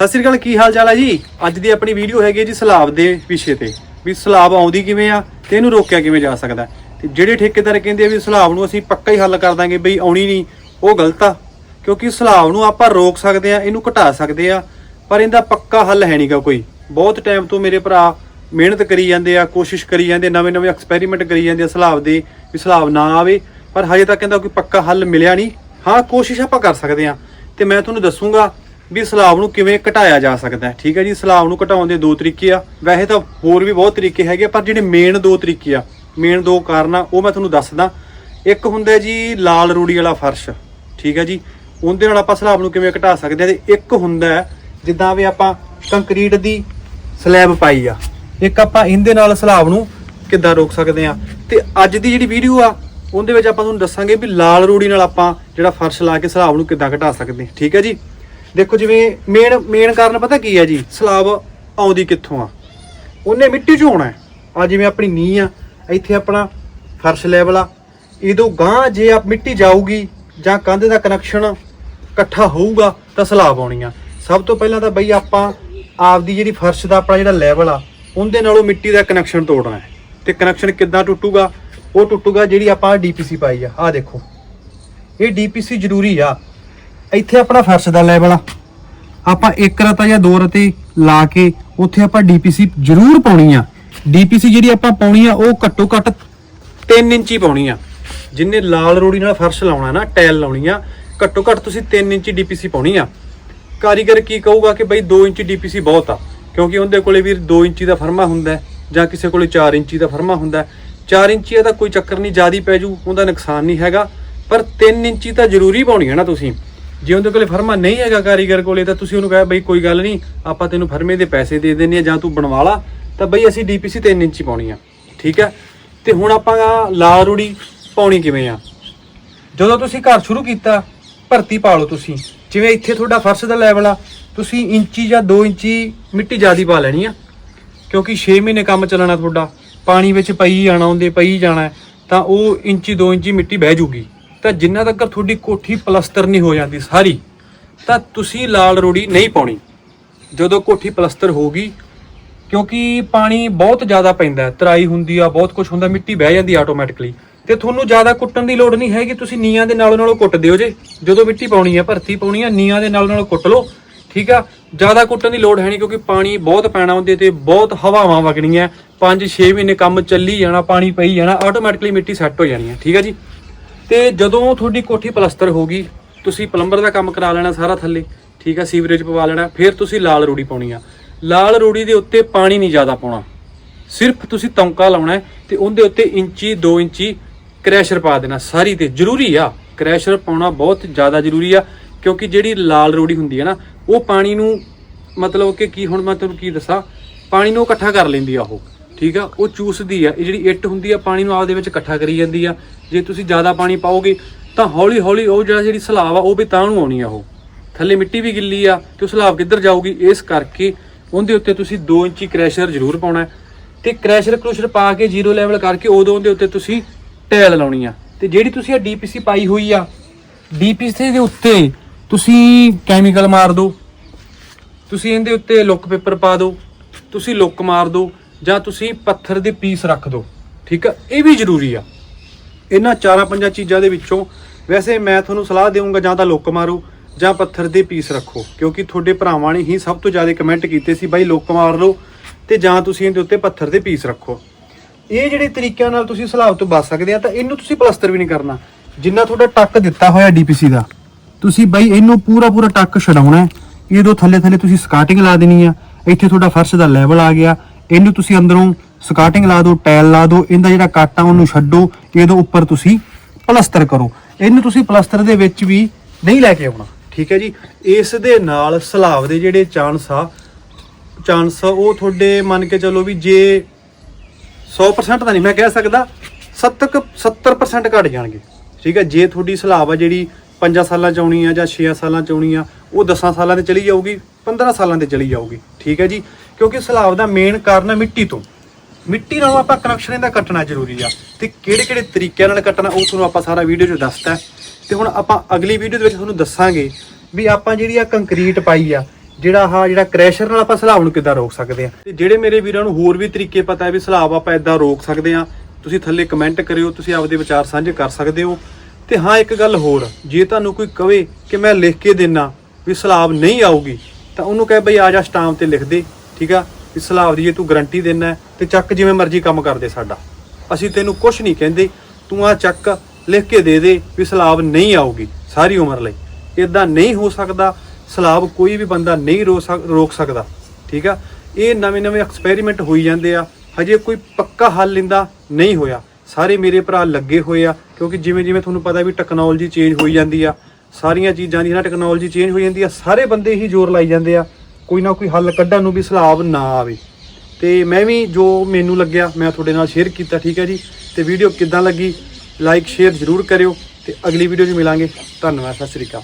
ਸਤਿ ਸ੍ਰੀ ਅਕਾਲ, ਕੀ ਹਾਲ ਚਾਲ ਹੈ ਜੀ? ਅੱਜ ਦੀ ਆਪਣੀ ਵੀਡੀਓ ਹੈਗੀ ਹੈ ਜੀ ਸਲਾਬ ਦੇ ਵਿਸ਼ੇ ਤੇ, ਵੀ ਸਲਾਬ ਆਉਂਦੀ ਕਿਵੇਂ ਆ ਤੇ ਇਹਨੂੰ ਰੋਕਿਆ ਕਿਵੇਂ ਜਾ ਸਕਦਾ। ਹੈ। ਤੇ ਜਿਹੜੇ ਠੇਕੇਦਾਰ ਕਹਿੰਦੇ ਆ ਵੀ ਸਲਾਬ ਨੂੰ ਅਸੀਂ ਪੱਕਾ ਹੀ ਹੱਲ ਕਰ ਦਾਂਗੇ ਬਈ, ਆਉਣੀ ਨਹੀਂ, ਉਹ ਗਲਤ ਆ। ਕਿਉਂਕਿ ਸਲਾਬ ਨੂੰ ਆਪਾਂ ਰੋਕ ਸਕਦੇ ਆ, ਇਹਨੂੰ ਘਟਾ ਸਕਦੇ ਆ, ਪਰ ਇਹਦਾ ਪੱਕਾ ਹੱਲ ਹੈ ਨਹੀਂਗਾ ਕੋਈ। ਬਹੁਤ ਟਾਈਮ ਤੋਂ ਮੇਰੇ ਭਰਾ ਮਿਹਨਤ ਕਰੀ ਜਾਂਦੇ ਆ, ਕੋਸ਼ਿਸ਼ ਕਰੀ ਜਾਂਦੇ ਨਵੇਂ ਨਵੇਂ ਐਕਸਪੈਰੀਮੈਂਟ ਕਰੀ ਜਾਂਦੇ ਆ ਸਲਾਬ ਦੇ, ਵੀ ਸਲਾਬ ਨਾ ਆਵੇ, ਪਰ ਹਜੇ ਤੱਕ ਇਹਦਾ ਕੋਈ ਪੱਕਾ ਹੱਲ ਮਿਲਿਆ ਨਹੀਂ। ਹਾਂ, ਕੋਸ਼ਿਸ਼ ਆਪਾਂ ਕਰ ਸਕਦੇ ਆ। ਤੇ ਮੈਂ ਤੁਹਾਨੂੰ ਦੱਸੂਗਾ ਵੀ ਸਲਾਬ ਨੂੰ ਕਿਵੇਂ ਘਟਾਇਆ ਜਾ ਸਕਦਾ ਹੈ। ਠੀਕ ਹੈ ਜੀ ਸਲਾਬ ਨੂੰ ਘਟਾਉਣ ਦੇ ਦੋ ਤਰੀਕੇ ਆ। ਵੈਸੇ ਤਾਂ ਹੋਰ ਵੀ ਬਹੁਤ ਤਰੀਕੇ ਹੈਗੇ ਆ, ਪਰ ਜਿਹੜੇ ਮੇਨ ਦੋ ਤਰੀਕੇ ਆ ਮੇਨ ਦੋ ਕਾਰਨ ਆ ਉਹ ਮੈਂ ਤੁਹਾਨੂੰ ਦੱਸਦਾ। ਇੱਕ ਹੁੰਦਾ ਜੀ ਲਾਲ ਰੂੜੀ ਵਾਲਾ ਫਰਸ਼ ਠੀਕ ਹੈ ਜੀ। ਉਹਦੇ ਨਾਲ ਆਪਾਂ ਸਲਾਬ ਨੂੰ ਕਿਵੇਂ ਘਟਾ ਸਕਦੇ ਆ ਤੇ ਇੱਕ ਹੁੰਦਾ ਜਿੱਦਾਂ ਵੀ ਆਪਾਂ ਕੰਕਰੀਟ ਦੀ ਸਲੈਬ ਪਾਈ ਆ ਇੱਕ ਆਪਾਂ ਇਹਦੇ ਨਾਲ ਸਲਾਬ ਨੂੰ ਕਿੱਦਾਂ ਰੋਕ ਸਕਦੇ ਆ ਤੇ ਅੱਜ ਦੀ ਜਿਹੜੀ ਵੀਡੀਓ ਆ ਉਹਦੇ ਵਿੱਚ ਆਪਾਂ ਤੁਹਾਨੂੰ ਦੱਸਾਂਗੇ ਵੀ ਲਾਲ ਰੂੜੀ ਨਾਲ ਆਪਾਂ ਜਿਹੜਾ ਫਰਸ਼ ਲਾ ਕੇ ਸਲਾਬ ਨੂੰ ਕਿੱਦਾਂ ਘਟਾ ਸਕਦੇ ਠੀਕ ਹੈ ਜੀ? ਦੇਖੋ ਜਿਵੇਂ ਮੇਨ ਮੇਨ ਕਾਰਨ ਪਤਾ ਕੀ ਹੈ ਜੀ? ਸਲਾਬ ਆਉਂਦੀ ਕਿੱਥੋਂ ਆ? ਉਹਨੇ ਮਿੱਟੀ ਚੋਂ ਆਉਣਾ ਆ ਜਿਵੇਂ ਆਪਣੀ ਨੀਂਹ ਆ, ਇੱਥੇ ਆਪਣਾ ਫਰਸ਼ ਲੈਵਲ ਆ। ਇਹਦੋਂ ਗਾਂ ਜੇ ਆਪ ਮਿੱਟੀ ਜਾਊਗੀ ਜਾਂ ਕੰਧ ਦਾ ਕਨੈਕਸ਼ਨ ਇਕੱਠਾ ਹੋਊਗਾ, ਤਾਂ ਸਲਾਬ ਆਉਣੀ ਆ। ਸਭ ਤੋਂ ਪਹਿਲਾਂ ਤਾਂ ਬਈ ਆਪਾਂ ਆਪਦੀ ਜਿਹੜੀ ਫਰਸ਼ ਦਾ ਆਪਣਾ ਜਿਹੜਾ ਲੈਵਲ ਆ, ਉਹਦੇ ਨਾਲੋਂ ਮਿੱਟੀ ਦਾ ਕਨੈਕਸ਼ਨ ਤੋੜਨਾ ਹੈ। ਤੇ ਕਨੈਕਸ਼ਨ ਕਿੱਦਾਂ ਟੁੱਟੂਗਾ? ਉਹ ਟੁੱਟੂਗਾ ਜਿਹੜੀ ਆਪਾਂ ਡੀਪੀਸੀ ਪਾਈ ਆ। ਆ ਦੇਖੋ। ਇਹ ਡੀਪੀਸੀ ਜ਼ਰੂਰੀ ਆ। ਇੱਥੇ ਆਪਣਾ ਫਰਸ਼ ਦਾ ਲੈਵਲ ਆ। ਆਪਾਂ ਇੱਕ ਰਤਾ ਜਾਂ ਦੋ ਰਤੇ ਲਾ ਕੇ ਉੱਥੇ ਆਪਾਂ ਡੀਪੀਸੀ ਜ਼ਰੂਰ ਪਾਉਣੀ ਆ। ਡੀਪੀਸੀ ਜਿਹੜੀ ਆਪਾਂ ਪਾਉਣੀ ਆ, ਉਹ ਘੱਟੋ ਘੱਟ 3 ਇੰਚੀ ਪਾਉਣੀ ਆ। ਜਿੰਨੇ ਲਾਲ ਰੋੜੀ ਨਾਲ ਫਰਸ਼ ਲਾਉਣਾ ਨਾ, ਟਾਇਲ ਲਾਉਣੀ ਆ, ਘੱਟੋ ਘੱਟ ਤੁਸੀਂ 3 ਇੰਚੀ ਡੀਪੀਸੀ ਪਾਉਣੀ ਆ। ਕਾਰੀਗਰ ਕੀ ਕਹੂਗਾ ਕਿ ਬਈ 2 ਇੰਚੀ ਡੀਪੀਸੀ ਬਹੁਤ ਆ, ਕਿਉਂਕਿ ਉਹਦੇ ਕੋਲੇ ਵੀਰ 2 ਇੰਚੀ ਦਾ ਫਰਮਾ ਹੁੰਦਾ ਜਾਂ ਕਿਸੇ ਕੋਲੇ 4 ਇੰਚੀ ਦਾ ਫਰਮਾ ਹੁੰਦਾ ਹੈ। 4 ਇੰਚੀ ਦਾ ਕੋਈ ਚੱਕਰ ਨਹੀਂ, ਜਿਆਦੀ ਪੈ ਜੂ, ਉਹਦਾ ਨੁਕਸਾਨ ਨਹੀਂ ਹੈਗਾ। ਪਰ 3 ਇੰਚੀ ਤਾਂ ਜ਼ਰੂਰੀ ਪਾਉਣੀ ਹੈ ਨਾ ਤੁਸੀਂ। ਜੇ ਉਹਦੇ ਕੋਲੇ ਫਰਮਾ ਨਹੀਂ ਹੈਗਾ ਕਾਰੀਗਰ ਕੋਲੇ, ਤਾਂ ਤੁਸੀਂ ਉਹਨੂੰ ਕਹੇ ਬਈ ਕੋਈ ਗੱਲ ਨਹੀਂ, ਆਪਾਂ ਤੈਨੂੰ ਫਰਮੇ ਦੇ ਪੈਸੇ ਦੇ ਦਿੰਨੇ ਆ ਜਾਂ ਤੂੰ ਬਣਵਾ ਲਾ, ਤਾਂ ਬਈ ਅਸੀਂ ਡੀਪੀਸੀ 3 ਇੰਚੀ ਪਾਉਣੀ ਆ, ਠੀਕ ਹੈ? ਤੇ ਹੁਣ ਆਪਾਂ ਲਾਲ ਰੂੜੀ ਪਾਉਣੀ ਕਿਵੇਂ ਆ? ਜਦੋਂ ਤੁਸੀਂ ਘਰ ਸ਼ੁਰੂ ਕੀਤਾ, ਭਰਤੀ ਪਾ ਲਓ ਤੁਸੀਂ। ਜਿਵੇਂ ਇੱਥੇ ਤੁਹਾਡਾ ਫਰਸ਼ ਦਾ ਲੈਵਲ ਆ, ਤੁਸੀਂ ਇੰਚੀ ਜਾਂ 2 ਇੰਚੀ ਮਿੱਟੀ ਜ਼ਿਆਦੀ ਪਾ ਲੈਣੀ ਆ, ਕਿਉਂਕਿ 6 ਮਹੀਨੇ ਕੰਮ ਚੱਲਣਾ ਤੁਹਾਡਾ, ਪਾਣੀ ਵਿੱਚ ਪਈ ਜਾਣਾ ਹੁੰਦੇ ਪਈ ਜਾਣਾ, ਤਾਂ ਉਹ ਇੰਚੀ 2 ਇੰਚੀ ਮਿੱਟੀ ਬਹਿ ਜੂਗੀ। ਤਾਂ ਜਿੰਨਾ ਤੱਕ ਤੁਹਾਡੀ ਕੋਠੀ ਪਲਸਤਰ ਨਹੀਂ ਹੋ ਜਾਂਦੀ ਸਾਰੀ, ਤਾਂ ਤੁਸੀਂ ਲਾਲ ਰੋੜੀ ਨਹੀਂ ਪਾਉਣੀ। ਜਦੋਂ ਕੋਠੀ ਪਲਸਤਰ ਹੋਗੀ ਕਿਉਂਕਿ ਪਾਣੀ ਬਹੁਤ ਜ਼ਿਆਦਾ ਪੈਂਦਾ ਹੈ, ਤਰਾਈ ਹੁੰਦੀ ਆ, ਬਹੁਤ ਕੁਝ ਹੁੰਦਾ, ਮਿੱਟੀ ਬਹਿ ਜਾਂਦੀ ਆਟੋਮੈਟਿਕਲੀ ਤੇ ਤੁਹਾਨੂੰ ਜ਼ਿਆਦਾ ਕੁੱਟਣ ਦੀ ਲੋੜ ਨਹੀਂ ਹੈਗੀ, ਤੁਸੀਂ ਨੀਆਂ ਦੇ ਨਾਲੋਂ ਨਾਲੋਂ ਕੁੱਟ ਦਿਓ ਜੇ। ਜਦੋਂ ਮਿੱਟੀ ਪਾਉਣੀ ਆ, ਭਰਤੀ ਪਾਉਣੀ ਆ ਨੀਆਂ ਦੇ ਨਾਲੋਂ ਨਾਲੋਂ ਕੁੱਟ ਲਓ, ਠੀਕ ਆ? ਜ਼ਿਆਦਾ ਕੁੱਟਣ ਦੀ ਲੋੜ ਹੈ ਨਹੀਂ, ਕਿਉਂਕਿ ਪਾਣੀ ਬਹੁਤ ਪੈਣਾ ਹੁੰਦੀ ਤੇ, ਬਹੁਤ ਹਵਾਵਾਂ ਵਗਣੀਆਂ 5-6 ਮਹੀਨੇ ਕੰਮ ਚੱਲੀ ਜਾਣਾ, ਪਾਣੀ ਪਈ ਜਾਣਾ ਆਟੋਮੈਟਿਕਲੀ ਮਿੱਟੀ ਸੈੱਟ ਹੋ ਜਾਣੀ ਹੈ ਠੀਕ ਆ ਜੀ? ਤੇ ਜਦੋਂ ਤੁਹਾਡੀ ਕੋਠੀ ਪਲਸਤਰ ਗਈ, ਤੁਸੀਂ ਪਲੰਬਰ ਦਾ ਕੰਮ ਕਰਾ ਲੈਣਾ ਸਾਰਾ ਥੱਲੇ, ਠੀਕ ਆ, ਸੀਵਰੇਜ ਪਵਾ ਲੈਣਾ, ਫਿਰ ਤੁਸੀਂ ਲਾਲ ਰੂੜੀ ਪਾਉਣੀ ਆ। ਲਾਲ ਰੂੜੀ ਦੇ ਉੱਤੇ ਪਾਣੀ ਨਹੀਂ ਜ਼ਿਆਦਾ ਪਾਉਣਾ। ਸਿਰਫ ਤੁਸੀਂ ਤੌਂਕਾ ਲਾਉਣਾ ਹੈ ਤੇ ਉਹਦੇ ਉੱਤੇ ਇੰਚੀ 2 ਇੰਚੀ ਕ੍ਰੈਸ਼ਰ ਪਾ ਦੇਣਾ, ਸਾਰੀ ਤੇ। ਜ਼ਰੂਰੀ ਆ, ਕ੍ਰੈਸ਼ਰ ਪਾਉਣਾ ਬਹੁਤ ਜ਼ਿਆਦਾ ਜ਼ਰੂਰੀ ਆ, ਕਿਉਂਕਿ ਜਿਹੜੀ ਲਾਲ ਰੋੜੀ ਹੁੰਦੀ ਹੈ ਨਾ, ਉਹ ਪਾਣੀ ਨੂੰ ਮਤਲਬ ਕਿ ਕੀ ਹੁਣ ਮੈਂ ਤੁਹਾਨੂੰ ਕੀ ਦੱਸਾਂ, ਪਾਣੀ ਨੂੰ ਇਕੱਠਾ ਕਰ ਲੈਂਦੀ ਆ ਉਹ। ਠੀਕ ਆ, ਉਹ ਚੂਸਦੀ ਆ, ਇਹ ਜਿਹੜੀ ਇੱਟ ਹੁੰਦੀ ਆ, ਪਾਣੀ ਨੂੰ ਆਪਦੇ ਵਿੱਚ ਇਕੱਠਾ ਕਰੀ ਜਾਂਦੀ ਆ। ਜੇ ਤੁਸੀਂ ਜ਼ਿਆਦਾ ਪਾਣੀ ਪਾਓਗੇ, ਤਾਂ ਹੌਲੀ ਹੌਲੀ ਉਹ ਜਿਹੜਾ ਜਿਹੜੀ ਸਲਾਬ ਆ, ਉਹ ਵੀ ਤਾਂ ਨੂੰ ਆਉਣੀ ਆ ਉਹ। ਥੱਲੇ ਮਿੱਟੀ ਵੀ ਗਿੱਲੀ ਆ, ਤੇ ਉਹ ਸਲਾਬ ਕਿੱਧਰ ਜਾਊਗੀ? ਇਸ ਕਰਕੇ ਉਹਦੇ ਉੱਤੇ ਤੁਸੀਂ 2 ਇੰਚੀ ਕ੍ਰੈਸ਼ਰ ਜ਼ਰੂਰ ਪਾਉਣਾ ਹੈ। ਤੇ ਕ੍ਰੈਸ਼ਰ ਕ੍ਰੂਸ਼ਰ ਪਾ ਕੇ ਜ਼ੀਰੋ ਲੈਵਲ ਕਰਕੇ ਉਦੋਂ ਉਹਦੇ ਉੱਤੇ ਤੁਸੀਂ ਟੈਲ ਲਾਉਣੀ ਆ। ਤੇ ਜਿਹੜੀ ਤੁਸੀਂ ਆ ਡੀਪੀਸੀ ਪਾਈ ਹੋਈ ਆ ਡੀਪੀਸੀ ਦੇ ਉੱਤੇ ਤੁਸੀਂ ਕੈਮੀਕਲ ਮਾਰ ਦਿਓ ਤੁਸੀਂ ਇਹਦੇ ਉੱਤੇ ਲੁੱਕ ਪੇਪਰ ਪਾ ਦਿਓ ਤੁਸੀਂ ਲੁੱਕ ਮਾਰ ਦਿਓ ਜਾਂ ਤੁਸੀਂ ਪੱਥਰ ਦੇ ਪੀਸ ਰੱਖ ਦਿਓ ਠੀਕ ਆ? ਇਹ ਵੀ ਜ਼ਰੂਰੀ ਆ। ਇਹਨਾਂ ਚਾਰਾਂ ਪੰਜਾਂ ਚੀਜ਼ਾਂ ਦੇ ਵਿੱਚੋਂ ਵੈਸੇ ਮੈਂ ਤੁਹਾਨੂੰ ਸਲਾਹ ਦੇਵਾਂਗਾ ਜਾਂ ਤਾਂ ਲੁੱਕ ਮਾਰੋ ਜਾਂ ਪੱਥਰ ਦੇ ਪੀਸ ਰੱਖੋ, ਕਿਉਂਕਿ ਤੁਹਾਡੇ ਭਰਾਵਾਂ ਨੇ ਹੀ ਸਭ ਤੋਂ ਜ਼ਿਆਦਾ ਕਮੈਂਟ ਕੀਤੇ ਸੀ, ਬਾਈ ਲੁੱਕ ਮਾਰ ਲਓ ਤੇ ਜਾਂ ਤੁਸੀਂ ਇਹਦੇ ਉੱਤੇ ਪੱਥਰ ਦੇ ਪੀਸ ਰੱਖੋ। ਇਹ ਜਿਹੜੇ ਤਰੀਕਿਆਂ ਨਾਲ ਤੁਸੀਂ ਸਲਾਬ ਤੋਂ ਬਚ ਸਕਦੇ ਆ, ਤਾਂ ਇਹਨੂੰ ਤੁਸੀਂ ਪਲਸਤਰ ਵੀ ਨਹੀਂ ਕਰਨਾ। ਜਿੰਨਾ ਤੁਹਾਡਾ ਟੱਕ ਦਿੱਤਾ ਹੋਇਆ ਡੀਪੀਸੀ ਦਾ, ਤੁਸੀਂ ਬਾਈ ਇਹਨੂੰ ਪੂਰਾ ਪੂਰਾ ਟੱਕ ਛਡਾਉਣਾ ਹੈ। ਇਹਦੋਂ ਥੱਲੇ ਥੱਲੇ ਤੁਸੀਂ ਸਕਾਟਿੰਗ ਲਾ ਦੇਣੀ ਆ, ਇੱਥੇ ਤੁਹਾਡਾ ਫਰਸ਼ ਦਾ ਲੈਵਲ ਆ ਗਿਆ ਇਹਨੂੰ ਤੁਸੀਂ ਅੰਦਰੋਂ ਸਕਾਟਿੰਗ ਲਾ ਦਿਓ ਟਾਇਲ ਲਾ ਦਿਓ, ਇਹਦਾ ਜਿਹੜਾ ਕੱਟ ਆ ਉਹਨੂੰ ਛੱਡੋ, ਇਹਦੇ ਉੱਪਰ ਤੁਸੀਂ ਪਲਸਤਰ ਕਰੋ। ਇਹਨੂੰ ਤੁਸੀਂ ਪਲਸਤਰ ਦੇ ਵਿੱਚ ਵੀ ਨਹੀਂ ਲੈ ਕੇ ਆਉਣਾ, ਠੀਕ ਹੈ ਜੀ? ਇਸ ਦੇ ਨਾਲ ਸਲਾਬ ਦੇ ਜਿਹੜੇ ਚਾਂਸ ਆ ਚਾਂਸ ਉਹ ਤੁਹਾਡੇ ਮੰਨ ਕੇ ਚੱਲੋ ਵੀ ਜੇ 100% ਤਾਂ ਨਹੀਂ ਮੈਂ ਕਹਿ ਸਕਦਾ 70 ਕੁ- 70% ਘਟ ਜਾਣਗੇ, ਠੀਕ ਹੈ? ਜੇ ਤੁਹਾਡੀ ਸਲਾਬ ਆ ਜਿਹੜੀ 5 ਸਾਲਾਂ ਚ ਆਉਣੀ ਆ ਜਾਂ 6 ਸਾਲਾਂ ਚ ਆਉਣੀ ਆ, ਉਹ 10 ਸਾਲਾਂ ਤੇ ਚਲੀ ਜਾਊਗੀ 15 ਸਾਲਾਂ ਤੇ ਚਲੀ ਜਾਊਗੀ, ਠੀਕ ਹੈ ਜੀ? ਕਿਉਂਕਿ ਸਲਾਬ ਦਾ ਮੇਨ ਕਾਰਨ ਹੈ ਮਿੱਟੀ ਤੋਂ। ਮਿੱਟੀ ਨਾਲੋਂ ਆਪਾਂ ਕਨੈਕਸ਼ਨ ਇਹਦਾ ਕੱਟਣਾ ਜ਼ਰੂਰੀ ਆ। ਤੇ ਕਿਹੜੇ ਕਿਹੜੇ ਤਰੀਕਿਆਂ ਨਾਲ ਕੱਟਣਾ, ਉਹ ਤੁਹਾਨੂੰ ਆਪਾਂ ਸਾਰਾ ਵੀਡੀਓ 'ਚ ਦੱਸਤਾ ਹੈ। ਤੇ ਹੁਣ ਆਪਾਂ ਅਗਲੀ ਵੀਡੀਓ ਦੇ ਵਿੱਚ ਤੁਹਾਨੂੰ ਦੱਸਾਂਗੇ ਵੀ ਆਪਾਂ ਜਿਹੜੀ ਆ ਕੰਕਰੀਟ ਪਾਈ ਆ, ਜਿਹੜਾ ਆਹ ਜਿਹੜਾ ਕ੍ਰੈਸ਼ਰ ਨਾਲ ਆਪਾਂ ਸਲਾਬ ਨੂੰ ਕਿੱਦਾਂ ਰੋਕ ਸਕਦੇ ਆ। ਤੇ ਜਿਹੜੇ ਮੇਰੇ ਵੀਰਾਂ ਨੂੰ ਹੋਰ ਵੀ ਤਰੀਕੇ ਪਤਾ ਹੈ ਵੀ ਸਲਾਬ ਆਪਾਂ ਇਦਾਂ ਰੋਕ ਸਕਦੇ ਆ, ਤੁਸੀਂ ਥੱਲੇ ਕਮੈਂਟ ਕਰਿਓ, ਤੁਸੀਂ ਆਪਦੇ ਵਿਚਾਰ ਸਾਂਝੇ ਕਰ ਸਕਦੇ ਹੋ। ਤੇ ਹਾਂ, ਇੱਕ ਗੱਲ ਹੋਰ, ਜੇ ਤੁਹਾਨੂੰ ਕੋਈ ਕਵੇ ਕਿ ਮੈਂ ਲਿਖ ਕੇ ਦੇਣਾ ਵੀ ਸਲਾਬ ਨਹੀਂ ਆਊਗੀ, ਤਾਂ ਉਹਨੂੰ ਕਹੇ ਬਈ ਆ ਜਾ ਸਟਾਮ ਤੇ ਲਿਖ ਦੇ। ਠੀਕ ਆ? ਵੀ ਸਲਾਬ ਦੀ ਜੇ ਤੂੰ ਗਰੰਟੀ ਦੇਣਾ ਤੇ ਚੱਕ ਜਿਵੇਂ ਮਰਜ਼ੀ ਕੰਮ ਕਰਦੇ ਸਾਡਾ। ਅਸੀਂ ਤੈਨੂੰ ਕੁਝ ਨਹੀਂ ਕਹਿੰਦੇ, ਤੂੰ ਆ ਚੱਕ ਲਿਖ ਕੇ ਦੇ ਦੇ ਵੀ ਸਲਾਬ ਨਹੀਂ ਆਊਗੀ ਸਾਰੀ ਉਮਰ ਲਈ। ਇਦਾਂ ਨਹੀਂ ਹੋ ਸਕਦਾ, ਸਲਾਬ ਕੋਈ ਵੀ ਬੰਦਾ ਨਹੀਂ ਰੋ ਸਕ- ਰੋਕ ਸਕਦਾ, ਠੀਕ ਆ? ਇਹ ਨਵੇਂ ਨਵੇਂ ਐਕਸਪੈਰੀਮੈਂਟ ਹੋਈ ਜਾਂਦੇ ਆ, ਹਜੇ ਕੋਈ ਪੱਕਾ ਹੱਲ ਲਿੰਦਾ ਨਹੀਂ ਹੋਇਆ। ਸਾਰੇ ਮੇਰੇ ਭਰਾ ਲੱਗੇ ਹੋਏ ਆ, ਕਿਉਂਕਿ ਜਿਵੇਂ ਜਿਵੇਂ ਤੁਹਾਨੂੰ ਪਤਾ ਵੀ ਟੈਕਨੋਲੋਜੀ ਚੇਂਜ ਹੋਈ ਜਾਂਦੀ ਆ, ਸਾਰੀਆਂ ਚੀਜ਼ਾਂ ਦੀ ਨਾ ਟੈਕਨੋਲੋਜੀ ਚੇਂਜ ਹੋਈ ਜਾਂਦੀ ਆ, ਸਾਰੇ ਬੰਦੇ ਹੀ ਜ਼ੋਰ ਲਾਈ ਜਾਂਦੇ ਆ। ਕੋਈ ਨਾ ਕੋਈ ਹੱਲ ਕੱਢਣ ਨੂੰ ਵੀ ਸਲਾਬ ਨਾ ਆਵੇ। ਤੇ ਮੈਂ ਵੀ ਜੋ ਮੈਨੂੰ ਲੱਗਿਆ, ਮੈਂ ਤੁਹਾਡੇ ਨਾਲ ਸ਼ੇਅਰ ਕੀਤਾ, ਠੀਕ ਹੈ ਜੀ? ਤੇ ਵੀਡੀਓ ਕਿੱਦਾਂ ਲੱਗੀ? ਲਾਈਕ ਸ਼ੇਅਰ ਜ਼ਰੂਰ ਕਰਿਓ ਤੇ ਅਗਲੀ ਵੀਡੀਓ 'ਚ ਮਿਲਾਂਗੇ। ਧੰਨਵਾਦ, ਸਤਿ ਸ੍ਰੀ ਅਕਾਲ।